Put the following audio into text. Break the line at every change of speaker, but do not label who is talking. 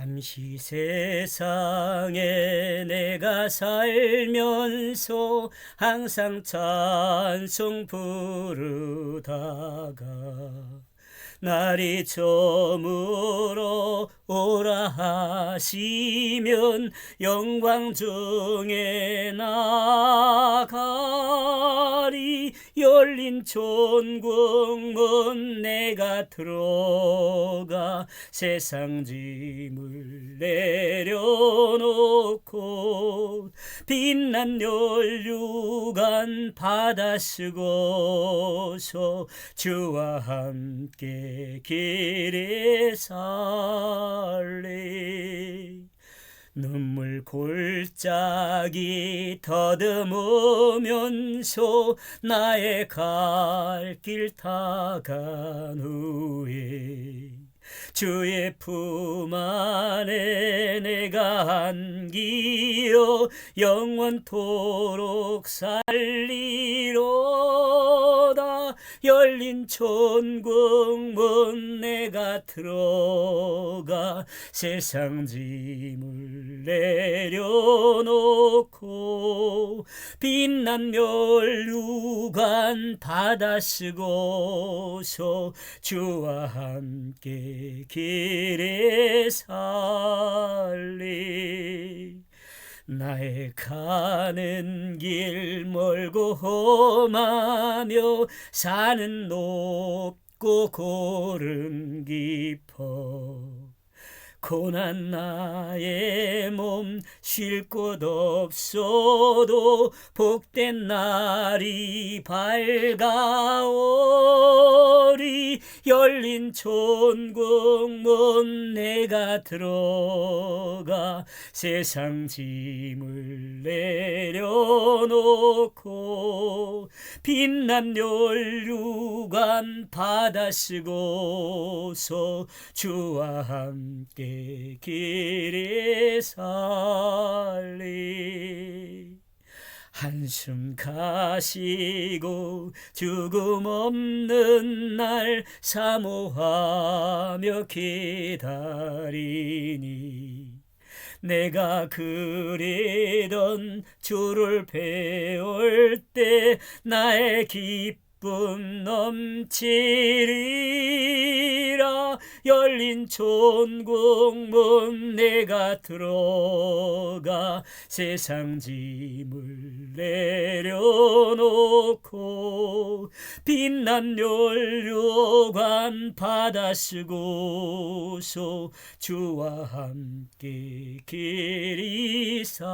잠시 세상에 내가 살면서 항상 찬송 부르다가 날이 저물어 오라 하시면 영광 중에 나가리 열린 천국문 내가 들어가 세상 짐을 내려놓고 빛난 연류관 받아 쓰고서 주와 함께 길에 살래 눈물 골짜기 더듬으면서 나의 갈 길 타간 후에 주의 품 안에 내가 안기어 영원토록 살리로다. 열린 천국문 내가 들어가 세상 짐을 내려놓고 빛난 멸류관 받아 쓰고서 주와 함께 길에 살리. 나의 가는 길 멀고 험하며 산은 높고 고름 깊어 고난 나의 몸 쉴 곳 없어도 복된 날이 밝아오리. 열린 천국문 내가 들어가 세상 짐을 내려놓고 빛난 연류관 받아 쓰고서 주와 함께 길에 살리. 한숨 가시고 죽음 없는 날 사모하며 기다리니. 내가 그리던 주를 배울 때 나의 기쁨 넘치리라. 열린 천국문 내가 들어가 세상 짐을 내려놓고 빛난 연료관 받아 쓰고서 주와 함께 길이 살리